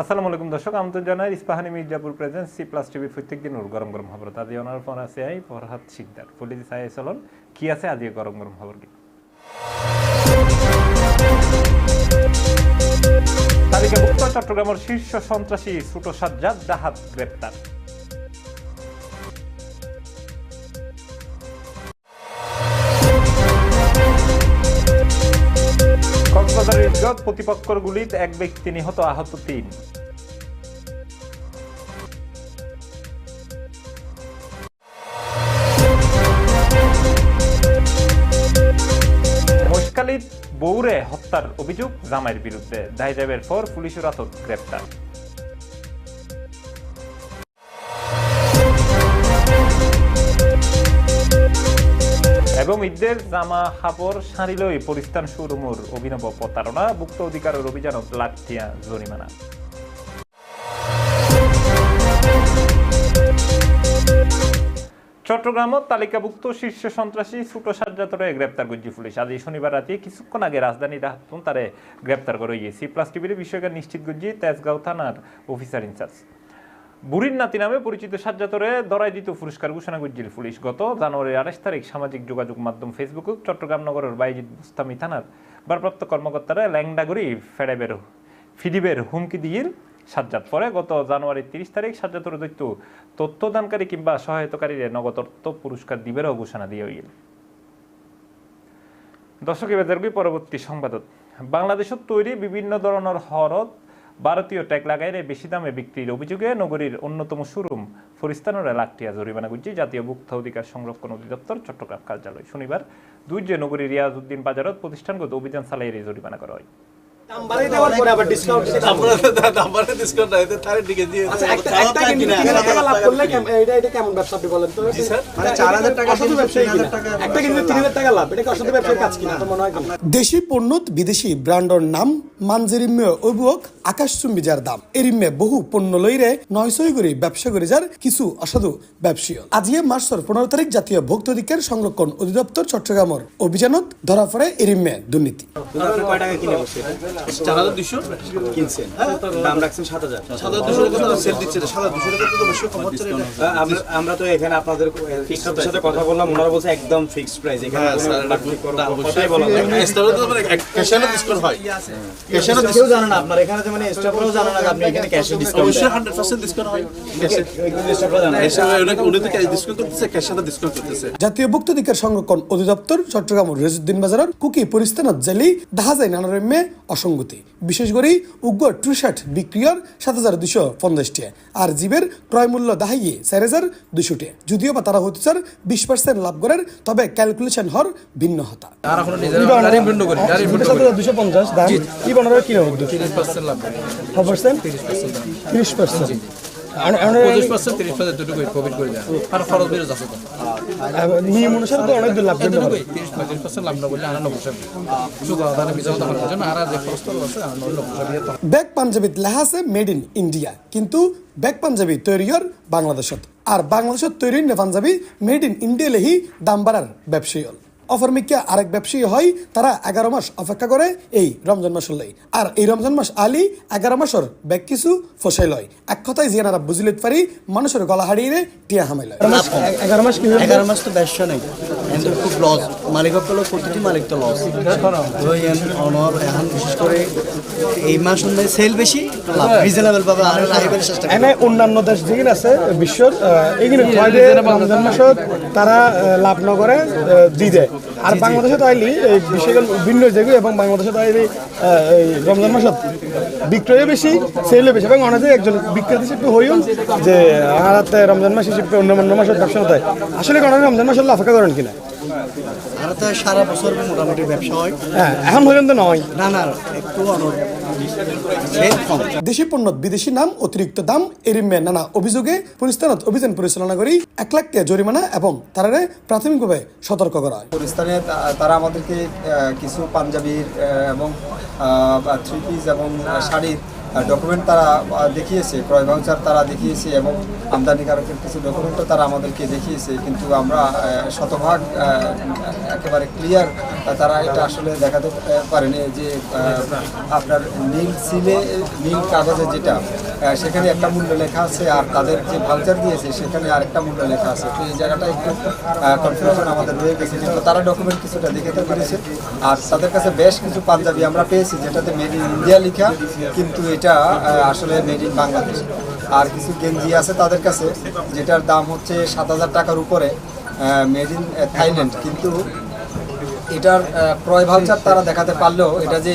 আসসালামু আলাইকুম দর্শক, আমন্ত্রণ জানাই Ispahani Mirzapur present C plus TV প্রত্যেক দিন ওর গরম গরম খবর। তাদের ওনার ফোন আছে আই ফরহাদ শিকদার। পুলিশ আই চলন, কি আছে আজকে গরম গরম খবর কি? তালিকাভুক্ত চট্টগ্রামের শীর্ষ সন্ত্রাসী ছোট সাজ্জাদ ডাহাত গ্রেপ্তার। প্রতিপক্ষর গুলিতে এক ব্যক্তি নিহত আহত তিন। বৌরে হত্যার অভিযোগ জামাইয়ের বিরুদ্ধে। দায় দেবের পর পুলিশের আতক গ্রেপ্তার। ঈদের জামা হাবর সারিলই পরিস্থান শোরুমর অভিনব প্রতারণা মুক্ত অধিকারের অভিযানত লাখটিয়া জরিমানা চট্টগ্রামত তালিকাভুক্ত শীর্ষ সন্ত্রাসী ছোট সাজ্জাতরে গ্রেপ্তার করছে পুলিশ। আজ শনিবার রাতে কিছুক্ষণ আগে রাজধানী রাহাতুন তারে গ্রেপ্তার করে সি প্লাস টিভির বিষয়টা নিশ্চিত করছি তেজগাঁও থানার অফিসার ইনচার্জ বুড়ির নাতি নামে পরিচিত সাজ্জাতরে দরাই দিত পুরস্কার ঘোষণা করছিল পুলিশ। গত জানুয়ারির আঠাশ তারিখ সামাজিক যোগাযোগ মাধ্যম ফেসবুক চট্টগ্রাম নগরের বাইজিৎ বুস্তামি থানার ভারপ্রাপ্ত কর্মকর্তারা ল্যাংডাগুড়ি ফেডাবের ফিডিবের হুমকি দিয়ে সাজ্জাদ পরে গত জানুয়ারির তিরিশ তারিখ সাজ্জাতর দৈত্য তথ্যদানকারী কিংবা সহায়তাকারীরে নগদ অর্থ পুরস্কার দিবেরও ঘোষণা দিয়ে হইল দর্শক, এবার পরবর্তী সংবাদত বাংলাদেশত তৈরি বিভিন্ন ধরনের হরত ভারতীয় ট্যাগ লাগাইলে বেশি দামে বিক্রির অভিযোগে নগরীর অন্যতম শোরুম ফরিস্তানোর লাখটিয়া জরিমানা গুজি জাতীয় ভোক্তা অধিকার সংরক্ষণ অধিদপ্তর, চট্টগ্রাম কার্যালয়। শনিবার দুই যে নগরীর রিয়াজউদ্দিন বাজারত প্রতিষ্ঠানগত অভিযান চালাই এই জরিমানা করা হয়। দাম বাড়িয়ে দেওয়ার পরে আবার discount সেটা আমরা নাম্বারে ডিসকাউন্ট নাই তারে দিকে দিয়ে আচ্ছা, একটা- একটা কিন্তু 3000 টাকা লাভ করলে কেম- এটা- এটা কেমন ব্যবসা আপনি বলেন তো? মানে এটা- 4000 টাকা অসাধু দিয়ে ব্যবসায়ী 3000 কিনা? টাকা একটা কিন্তু 3000 টাকা লাভ, এটা কি অসাধু ব্যবসায়ীর কাজ কিনা? তো মনে হয় কিনা? দেশি পণ্যত বিদেশি ব্র্যান্ডর নাম মানজেরিম্য অভিযোগ আকাশচুম্বী যার দাম। এরিম্যে বহু পণ্য লইরে নয়শই করে ব্যবসা করে যার কিছু অসাধু ব্যবসায়ী আজকে মার্চের পনেরো তারিখ জাতীয় ভোক্তা অধিকার সংরক্ষণ অধিদপ্তর চট্টগ্রামের অভিযানত ধরা পড়ে এরিম্যে দুর্নীতি। চার হাজার দুশো কিনছেন। দাম রাখছেন সাত হাজার। সাত হাজার দুশো টাকা সেল দিচ্ছে সাত হাজার দুশো টাকা তো বেশি কম হচ্ছে আমরা- আমরা তো এখানে আপনাদের সাথে কথা বললাম ওনারা বলছে একদম ফিক্সড প্রাইস এখানে হ্যাঁ, অবশ্যই বলা ডিসকাউন্ট হয় ক্যাশে কেউ জানে না আপনার এখানে মানে স্টাফরাও জানে না আপনি এখানে ক্যাশে ডিসকাউন্ট অবশ্যই হান্ড্রেড পার্সেন্ট ডিসকাউন্ট হয়। ক্যাশে স্টাফরা জানে না। এসে ওনাকে উনি তো ডিসকাউন্ট করতেছে ক্যাশে ডিসকাউন্ট করতেছে। জাতীয় ভোক্তা অধিকার সংরক্ষণ অধিদপ্তর চট্টগ্রাম রেজুদ্দিন বাজারের কুকি পরিস্থানত জেলি দেখা যায় নানা রম্যে অসঙ্গতি বিশেষ করে উগ্র ট্রুশার্ট বিক্রিয়র সাত হাজার দুশো পঞ্চাশটি আর জীবের ক্রয় মূল্য দাহাইয়ে চার হাজার দুশোটি যদিও বা তারা হতে চার বিশ পার্সেন্ট লাভ করেন তবে ক্যালকুলেশন হর ভিন্ন হতা। দুশো পঞ্চাশ দাম কি পার্সেন্ট লাভ তিরিশ পার্সেন্ট পঁচিশ পার্সেন্ট তিরিশ পার্সেন্ট দুটো প্রফিট করে দেয়। আর খরচ বেড়ে যাচ্ছে তো। নিয়ম অনুসারে তো অনেক দূর লাভ করতে তিরিশ পঁয়ত্রিশ পার্সেন্ট লাভ না করলে আর নব্বই সাহেব শুধু আধারে বিচার তখন জন্য আর যে খরচ আছে আর নব্বই সাহেব ব্যাগ পাঞ্জাবিত লেখা আছে মেড ইন ইন্ডিয়া কিন্তু ব্যাগ পাঞ্জাবি তৈরির বাংলাদেশত। আর বাংলাদেশত তৈরি নে পাঞ্জাবি মেড ইন ইন্ডিয়া লেহি দাম বাড়ার ব্যবসায়ী হল। অফার মিক্কা আরেক ব্যবসায়ী হয় তারা এগারো মাস অপেক্ষা করে এই রমজান মাস লাই। আর এই রমজান মাস আলি এগারো মাসের ব্যাগ কিছু ফসাই লয়। এক কথায় জিয়ানারা বুঝিলিত পারি মানুষের গলা হারিয়ে টিয়া হামাই লয়। এগারো মাস এগারো মাস তো ব্যবসা নেই। কিন্তু খুব লস মালিক হলো প্রতিটি মালিক তো লস অনর এখন বিশেষ করে এই মাস অনুযায়ী সেল বেশি রিজনেবল পাবে আর লাইভের চেষ্টা এনে অন্যান্য দেশ যেগুলো আছে বিশ্বর এইগুলো রমজান মাসত তারা লাভ নগরে দিয়ে দেয়। আর বাংলাদেশে তো আইলি এই বিশেষ ভিন্ন যেগুলো এবং বাংলাদেশে তো আইলি আহ, এই রমজান মাসে বিক্রয় বেশি সেলে বেশি এবং অনেকে একজন বিক্রেতা হিসেবে হইও যে আর রমজান মাস হিসেবে অন্য অন্য মাসের ব্যবসা হয়। আসলে কারণে রমজান মাসে অপেক্ষা করেন কিনা আর তো সারা বছর মোটামুটি ব্যবসা হয়। হ্যাঁ এখন পর্যন্ত নয়। না না একটু দেশি পণ্য বিদেশি নাম অতিরিক্ত দাম এরিমে নানা অভিযোগে পরিস্থানত অভিযান পরিচালনা করি এক লাখ টাকা জরিমানা এবং তারারে প্রাথমিকভাবে সতর্ক করা হয়। স্থানে তারা আমাদেরকে কিছু পাঞ্জাবির এবং থ্রি পিস এবং শাড়ির ডকুমেন্ট তারা দেখিয়েছে, ক্রয় ভাউচার তারা দেখিয়েছে এবং আমদানিকারকের কিছু ডকুমেন্টও তারা আমাদেরকে দেখিয়েছে, কিন্তু আমরা শতভাগ একেবারে ক্লিয়ার তারা এটা আসলে দেখাতে পারেনি যে আপনার নীল সিলে নীল কাগজে যেটা সেখানে একটা মূল্য লেখা আছে আর তাদের যে ভাউচার দিয়েছে, সেখানে আরেকটা মূল্য লেখা আছে। তো এই জায়গাটা একটু কনফিউশন আমাদের রয়ে গেছে, কিন্তু তারা ডকুমেন্ট কিছুটা দেখাতে পেরেছে। আর তাদের কাছে বেশ কিছু পাঞ্জাবি আমরা পেয়েছি, যেটাতে মেড ইন ইন্ডিয়া লেখা, কিন্তু এটা আসলে মেড ইন বাংলাদেশ আর কিছু গেঞ্জি আছে তাদের কাছে, যেটার দাম হচ্ছে সাত হাজার টাকার উপরে মেড ইন থাইল্যান্ড কিন্তু এটার ক্রয় ভাউচার তারা দেখাতে পারলেও এটা যে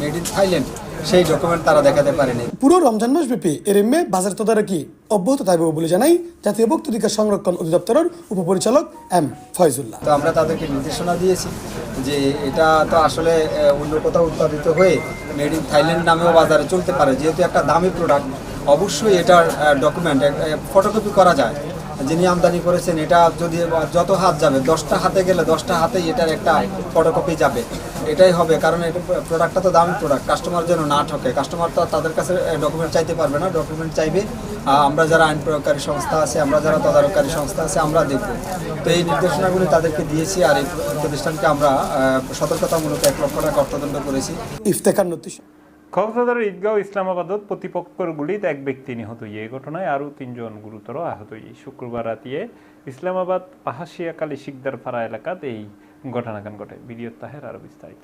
মেড ইন থাইল্যান্ড সেই ডকুমেন্ট তারা দেখাতে পারেনি। পুরো রমজান মাস ব্যাপী এর এমএ বাজার তদারকি অব্যাহত থাকবে বলে জানাই জাতীয় ভোক্তাধিকার সংরক্ষণ অধিদপ্তরের উপপরিচালক এম ফয়জুল্লাহ। তো আমরা তাদেরকে নির্দেশনা দিয়েছি যে এটা তো আসলে অন্য কোথাও উৎপাদিত হয়ে মেড ইন থাইল্যান্ড নামেও বাজারে চলতে পারে। যেহেতু একটা দামি প্রোডাক্ট অবশ্যই এটার ডকুমেন্ট ফটোকপি করা যায়। যিনি আমদানি করেছেন, এটা যদি যত হাত যাবে, দশটা হাতে গেলে দশটা হাতেই এটার একটা ফটোকপি যাবে। এটাই হবে, কারণ এটা প্রোডাক্টটা তো দামি প্রোডাক্ট কাস্টমার যেন না ঠকে। কাস্টমার তো তাদের কাছে ডকুমেন্ট চাইতে পারবে না ডকুমেন্ট চাইবে আমরা যারা আইন প্রয়োগকারী সংস্থা আছে, আমরা যারা তদারককারী সংস্থা আছে, আমরা দেখব তো এই নির্দেশনাগুলি তাদেরকে দিয়েছি আর এই প্রতিষ্ঠানকে আমরা সতর্কতামূলক এক লক্ষ টাকা অর্থদণ্ড করেছি। ইফতেখার নতিশ কক্সবাজারের ঈদগাঁও ইসলামাবাদত প্রতিপক্ষর গুলিত এক ব্যক্তি নিহত। এই ঘটনায় আরও তিনজন গুরুতর আহত। হয়ে শুক্রবার রাতিয়ে ইসলামাবাদ পাহাশিয়াকালী শিকদার ফাড়া এলাকাত এই ঘটনাকান ঘটে। ভিডিও তাহের আরও বিস্তারিত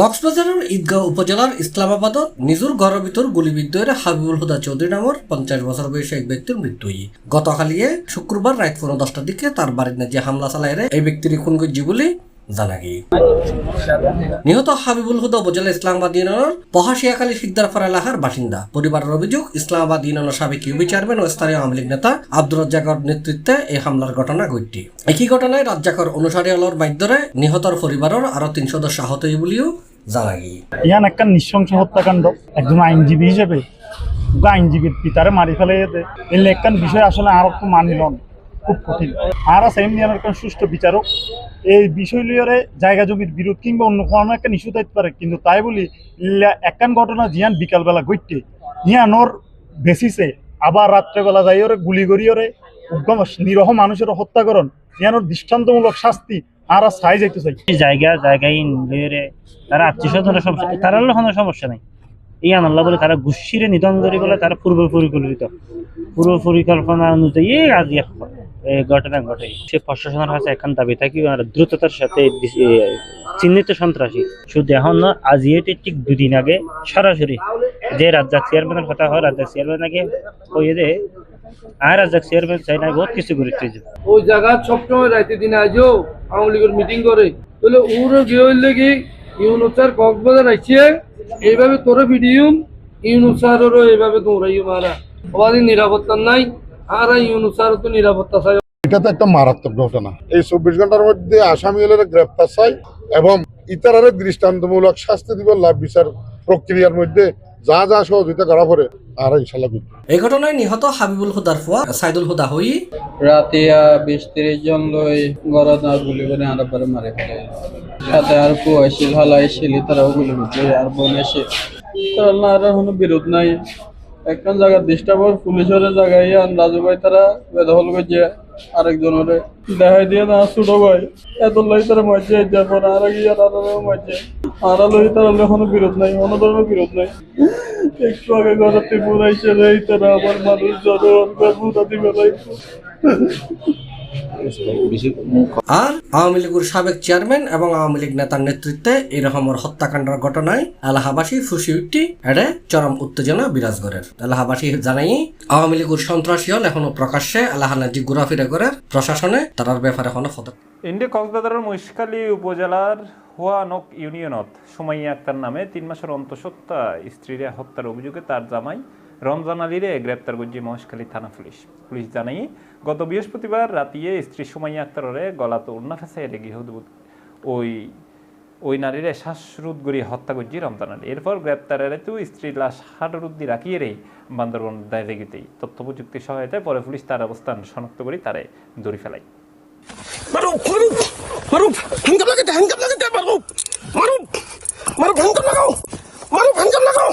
কক্সবাজারের ঈদগাঁও উপজেলার ইসলামাবাদত নিজের ঘরের ভিতর গুলিবিদ্ধ হাবিবুল হুদা চৌধুরী নামের পঞ্চাশ বছর বয়সী এক ব্যক্তির মৃত্যু। হই গতকালিয়ে শুক্রবার রাত পৌনে দশটার দিকে তার বাড়ির যে হামলা চালায় এই ব্যক্তির খুন করছি বলে জানা গিয়ে নিহত হাবিবুল হুদা উপজেলা ইসলামাবাদ ইউনিয়নের পহাশিয়াখালী শিকদারপাড়া এলাকার বাসিন্দা। পরিবারের অভিযোগ, ইসলামাবাদ ইউনিয়নের সাবেক ইউবি চেয়ারম্যান ও স্থানীয় আওয়ামী লীগ নেতা রাজ্জাকর নেতৃত্বে এই হামলার ঘটনা ঘটটি একই ঘটনায় রাজ্জাকর অনুসারী মাধ্যমে নিহতর পরিবারের তিন সদস্য আহত ইয়ান একটা নৃশংস হত্যাকাণ্ড। একজন আইনজীবী হিসেবে আইনজীবীর পিতারে মারি ফেলে এই লেখান বিষয় আসলে আর মানিল না। খুব কঠিন আর আছে এমনি একটা সুষ্ঠু বিচারক। এই বিষয় লিয়রে জায়গা জমির বিরোধ কিংবা অন্য কোনো একটা ইস্যু থাকতে পারে, কিন্তু তাই বলি একখান ঘটনা জিয়ান বিকালবেলা ঘটতে ইয়ানোর বেসিসে আবার রাত্রেবেলা যাই ওরে গুলি করি ওরে নিরহ মানুষের হত্যা করন ইয়ানোর দৃষ্টান্তমূলক শাস্তি আর চাই যাইতে চাই। জায়গা, জায়গায় নিয়ে তারা আত্মীয় স্বজনের সমস্যা, তারা কোনো সমস্যা নাই। এই আনাল্লাহ বলে তারা গুসিরে নিধন করে বলে তারা পূর্ব পরিকল্পিত পূর্ব পরিকল্পনা অনুযায়ী এক এই ঘটনা ঘটে। সে প্রশাসনের কাছে এখন দাবি থাকি আর দ্রুততার সাথে চিহ্নিত সন্ত্রাসী? শুধু এখন আজ ঠিক দুদিন আগে সরাসরি যে রাজ্জাক চেয়ারম্যানের কথা হয় রাজ্জাক চেয়ারম্যান আগে কইয়ে দে আর রাজ্জাক চেয়ারম্যান চাই না, বহুত কিছু করে তুই ওই জায়গা সবসময় রাইতে দিনে আজও আওয়ামী লীগের মিটিং করে। তাহলে ওরও গিয়ে কি ইউনুসার কক্সবাজার আইছে, এইভাবে তোর ভিডিও ইউনুসারেরও এইভাবে দৌড়াইও মারা। আমাদের নিরাপত্তা নাই আর ইউনুসার তো নিরাপত্তা চাই। এটা তো একটা মারাত্মক ঘটনা। এই চব্বিশ ঘণ্টার মধ্যে আসামি হলে গ্রেপ্তার চাই এবং ইতারারে দৃষ্টান্তমূলক শাস্তি দিব লাভ বিচার প্রক্রিয়ার মধ্যে যা যা সহযোগিতা করা পরে আর ইনশাল্লাহ এই ঘটনায় নিহত হাবিবুল হুদার ফুয়া সাইদুল হুদা হই। রাতে বিশ তিরিশ জন লই গরদ আর গুলি করে আর পরে মারে ফেলে। সাথে আর হাল আইছিল তারাও গুলি করছে আর বোন এসে। তার না আর কোনো বিরোধ নাই। একটা জায়গা ডিস্টার্ব পুলিশের জায়গায় আর রাজু ভাই তারা বেদখল করছে আরেকজনের। দেখাই দিয়ে না, ছোট ভাই এত লই তারা মজছে যারপর আর গিয়ে আর মারছে। আর লই তারা কোনো বিরোধ নাই কোনো ধরনের বিরোধ নাই। একটু আগে ঘরেতে বুড়াইছে রে তারা আমার মানুষ জন বুড়া দিবে আর আওয়ামী লীগের সাবেক চেয়ারম্যান এবং আওয়ামী লীগ নেতার নেতৃত্বে এই রকমের হত্যাকাণ্ডের ঘটনায় এলাহাবাসী খুশি উঠটি এড়ে চরম উত্তেজনা বিরাজ করেন এলাহাবাসী জানাই আওয়ামী লীগের সন্ত্রাসী হল এখনও প্রকাশ্যে এলাহানাজি ঘোরাফেরা করে প্রশাসনে তার ব্যাপারে এখনও ফটো ইন্ডিয়া কক্সবাজারের মহিষকালী উপজেলার হুয়ানক ইউনিয়নত সুমাইয়া আক্তার নামে তিন মাসের অন্তঃসত্ত্বা স্ত্রীরে হত্যার অভিযোগে তার জামাই রমজান আলীরে গ্রেপ্তার করছে মহেশখালী থানা পুলিশ। পুলিশ জানাই গত বৃহস্পতিবার রাতিয়ে স্ত্রী সুমাইয়া আক্তারে গলাত উন্না ফেসে রেগে ওই ওই নারীরে শ্বাসরোধ গড়িয়ে হত্যা করছি রমজান আলী। এরপর গ্রেপ্তারের তো স্ত্রীর লাশ হাটরুদ্দি রাখিয়ে রে বান্দরবন দায়রেগিতেই তথ্য প্রযুক্তির সহায়তায় পরে পুলিশ তার অবস্থান শনাক্ত করে তারে হ্যান্ডকাপ লাগাও।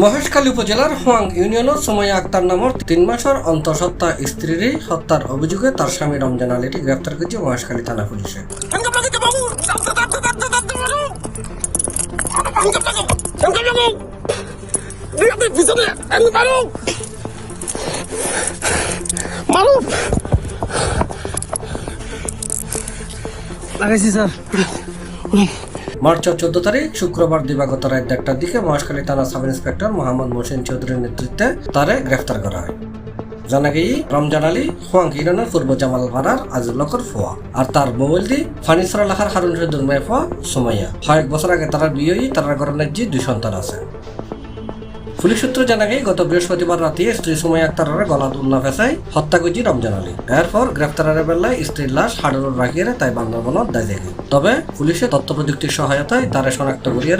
মহেশখালী উপজেলার হোয়াং ইউনিয়নের সময় আক্তার নামর তিন মাসের অন্তঃসত্ত্বা স্ত্রীর হত্যার অভিযোগে তার স্বামী রমজান আলীকে গ্রেফতার করেছে মহেশখালী থানা পুলিশে। লাগাইছি, স্যার। মার্চের চোদ্দ তারিখ, শুক্রবার দিবাগত রাত দেড়টার দিকে মহেশখালী থানা সাব ইন্সপেক্টর মোহাম্মদ মোসেন চৌধুরীর নেতৃত্বে তারে গ্রেফতার করা হয়। জানা গেই রমজান আলী হোয়াং ইরানের পূর্ব জামাল পাড়ার আজিউল্লাহর ফোয়া আর তার মোবাইল দি ফানিসরা লাখার হারুন শহীদুল মেয়ে ফোয়া সুমাইয়া। কয়েক বছর আগে তারা বিয়ে হয়ে তারা ঘরের যে দুই সন্তান আছে। পুলিশ সূত্র জানা গেই গত বৃহস্পতিবার রাতে স্ত্রী সময় আক্তারের গলা দুল্লা ফেসাই হত্যা করেছি রমজান আলী। এরপর গ্রেফতারের বেলায় স্ত্রীর লাশ হাডুর রাখিয়ে তাই বান্দরবনত দায় দেখে তবে পুলিশে তথ্য প্রযুক্তির সহায়তায় তারে শনাক্ত করিয়ে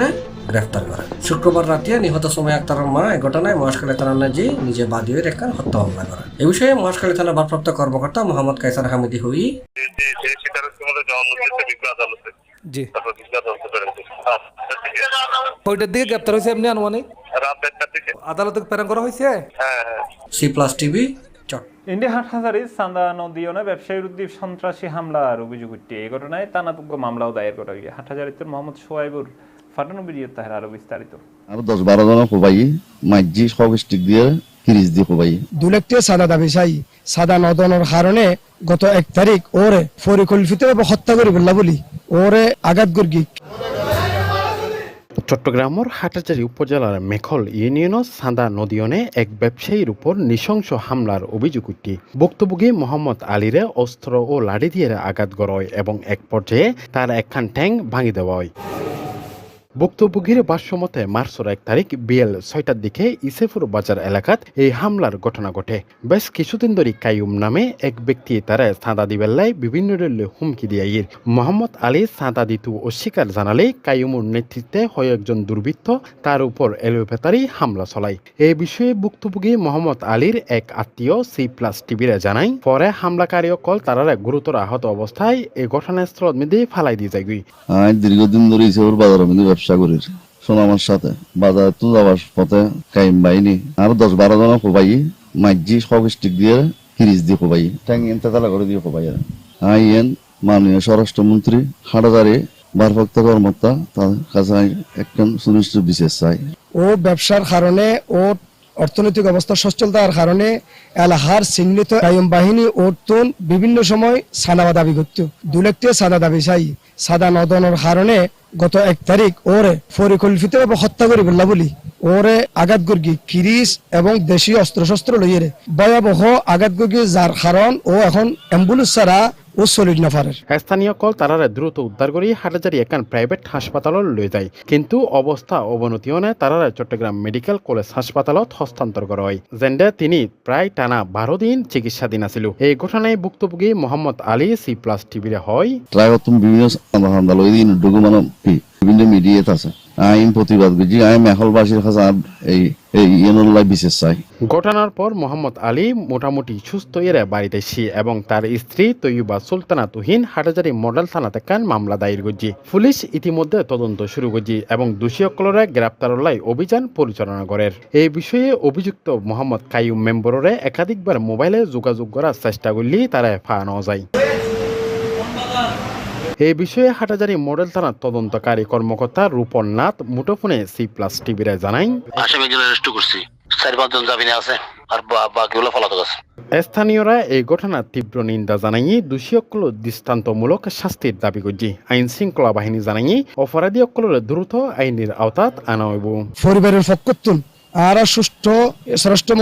গ্রেফতার করে। শুক্রবার রাতে নিহত সুমাই আক্তারের মা এই ঘটনায় মহাশকালী থানার নাজি নিজে বাদী হয়ে রেখান হত্যা মামলা করে। এ বিষয়ে মহাশকালী থানার ভারপ্রাপ্ত কর্মকর্তা মোহাম্মদ কাইসার হামিদি হুই জি। ওইটার দিকে গ্রেপ্তার হয়েছে এমনি আনুমানিক? আদালতে প্রেরণ করা হয়েছে সি প্লাস টিভি চট। ইন্ডিয়া হাটহাজারি চান্দা নদীয়নে ব্যবসায়ীর উদ্দীপ সন্ত্রাসী হামলার অভিযোগ উঠছে। এই ঘটনায় টানাপুগ্য মামলাও দায়ের করা হয়েছে। হাটহাজারিতে মোহাম্মদ সোয়াইবুর ফাটানো ভিডিও তাহার আরও বিস্তারিত। আর দশ বারো জন কোবাই মাইজি সব স্টিক দিয়ে ফিরিজ দিয়ে কোবাই দুলেকটি সাদা দাবি চাই। সাদা নদনের কারণে গত এক তারিখ ওরে পরিকল্পিতভাবে হত্যা করি বললা বলি। ওরে আঘাত গর্গি চট্টগ্রামের হাটাজারি উপজেলার মেখল ইউনিয়নের সাদা নদীয়নে এক ব্যবসায়ীর উপর নৃশংস হামলার অভিযোগ উঠি। ভুক্তভোগী মোহাম্মদ আলীরে অস্ত্র ও লাঠি দিয়ে আঘাত গড়য় এবং এক পর্যায়ে তার একখান ঠ্যাং ভাঙি দেওয়া হয়। ভুক্তভোগীর ভাষ্যমতে মার্চের এক তারিখ বিএল ছয়টার দিকে ইসেফুর বাজার এলাকাত এই হামলার ঘটনা ঘটে। বেশ কিছুদিন ধরে কাইয়ুম নামে এক ব্যক্তি তারা চাঁদা দিবেল্লাই বিভিন্ন রেলে হুমকি দিয়ে মোহাম্মদ আলী চাঁদা দিতু অস্বীকার জানালে কাইয়ুমুর নেতৃত্বে হয় একজন দুর্বৃত্ত, তার উপর এলোপেতারি হামলা চলায়। এই বিষয়ে ভুক্তভোগী মোহাম্মদ আলীর এক আত্মীয় সি প্লাস টিভিরে জানায়, পরে হামলাকারী অকল তারা গুরুতর আহত অবস্থায় এই ঘটনাস্থল মেয়েদের ফালাই দিয়ে যায় দীর্ঘদিন ধরে ইসেপুর বাজারের মধ্যে ব্যবসা করি আমার সাথে। বাজার তো যাওয়ার পথে কাইম বাইনি আর দশ বারো জন কোবাই মাইজি সব স্টিক দিয়ে ফিরিজ দিয়ে কোবাই ট্যাং তেতালা করে দিয়ে কোবাই আই এন মাননীয় স্বরাষ্ট্রমন্ত্রী হাটাদারে ভারপ্রাপ্ত কর্মকর্তা, তার কাছে একজন সুনিশ্চিত বিশেষ চাই। ও ব্যবসার কারণে ও অর্থনৈতিক অবস্থা সচ্ছলতার কারণে এলাহার চিহ্নিত কায়ম বাহিনী ওরতুন বিভিন্ন সময় সাদা দাবি করত। দুলেকটি সাদা দাবি চাই। সাদা নদনের কারণে গত এক তারিখ ওরে পরিকল্পিতভাবে হত্যা করি বললা বলি। ওরে আঘাত গর্গি কিরিস এবং দেশীয় অস্ত্র শস্ত্র লইয়ে ভয়াবহ আঘাত গর্গি যার কারণ ও এখন অ্যাম্বুলেন্স ছাড়া ও চল্লিশ না স্থানীয় কল তারারে দ্রুত উদ্ধার করে হাটাজারি একান প্রাইভেট হাসপাতালত লয়ে যায়। কিন্তু অবস্থা অবনতি হনে তারারে চট্টগ্রাম মেডিকেল কলেজ হাসপাতালত হস্তান্তর করা হয়। জেন্ডে তিনি প্রায় টানা বারো দিন চিকিৎসাধীন আছিল। এই ঘটনায় ভুক্তভোগী মোহাম্মদ আলী সি প্লাস টিভিরে হয় ট্রাই হতুম বিভিন্ন বিভিন্ন আছে। আইন প্রতিবাদ মেহলবাসীর এই এই বিশেষ চাই। ঘটনার পর মোহাম্মদ আলী মোটামুটি সুস্থ এরে বাড়িতে এসে এবং তার স্ত্রী তৈয়বা সুলতানা তুহিন হাটাজারি মডেল থানাতে কান মামলা দায়ের করছি পুলিশ ইতিমধ্যে তদন্ত শুরু করছি এবং দোষীসকলরে গ্রেপ্তার লাই অভিযান পরিচালনা করে এই বিষয়ে অভিযুক্ত মোহাম্মদ কাইয়ুম মেম্বররে একাধিকবার মোবাইলে যোগাযোগ করার চেষ্টা করলেই তারা ফাঁড়ানো যায় এই বিষয়ে হাটাজারি মডেল থানার তদন্তকারী কর্মকর্তা রূপন নাথ মুঠোফোনে সি প্লাস টিভিরে জানাই আসামি অ্যারেস্ট করছি। চার পাঁচজন জামিনে আছে আর বা- বাকিগুলো পলাতক আছে। স্থানীয়রা এই ঘটনার তীব্র নিন্দা জানাই দোষীসকল দৃষ্টান্তমূলক শাস্তির দাবি করছি। আইন শৃঙ্খলা বাহিনী জানাই অপরাধী সকলের দ্রুত আইনের আওতাত আনা হইব। পরিবারের পক্ষতুন আর সুষ্ঠু স্বরাষ্ট্র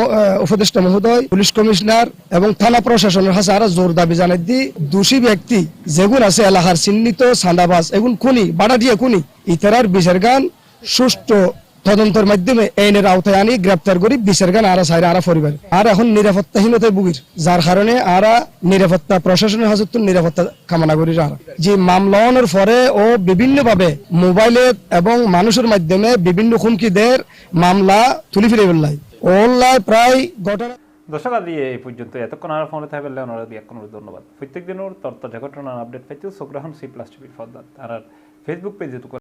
উপদেষ্টা মহোদয়, পুলিশ কমিশনার এবং থানা প্রশাসনের কাছে আরও জোর দাবি জানাই দি, দোষী ব্যক্তি যেগুন আছে এলাকার চিহ্নিত সান্দাবাজ এগুন খুনি বাড়া দিয়ে খুনি, ইতারার বিচার গান সুষ্ঠু তদন্তের মাধ্যমে আইনের আওতায় আনি, গ্রেপ্তার করি, বিচার গান আরা সাইরা, আরা পরিবার। আর এখন নিরাপত্তাহীনতায় ভুগির। যার কারণে আরা নিরাপত্তা প্রশাসনের হাজত নিরাপত্তা কামনা করি আর। যে মামলানোর পরে ও বিভিন্ন ভাবে মোবাইলে এবং মানুষের মাধ্যমে বিভিন্ন হুমকিদের মামলা তুলি ফিরে বেলাই ওল্লায় প্রায় ঘটনা দর্শক আদি এই পর্যন্ত। এতক্ষণ আর ফোনে থাকবেন ওনারা কোনো ধন্যবাদ। প্রত্যেক দিনের তত্ত্ব ঘটনার আপডেট পাইতেও সোগ্রহণ সি প্লাস টিভির ফদ্দার আর ফেসবুক পেজে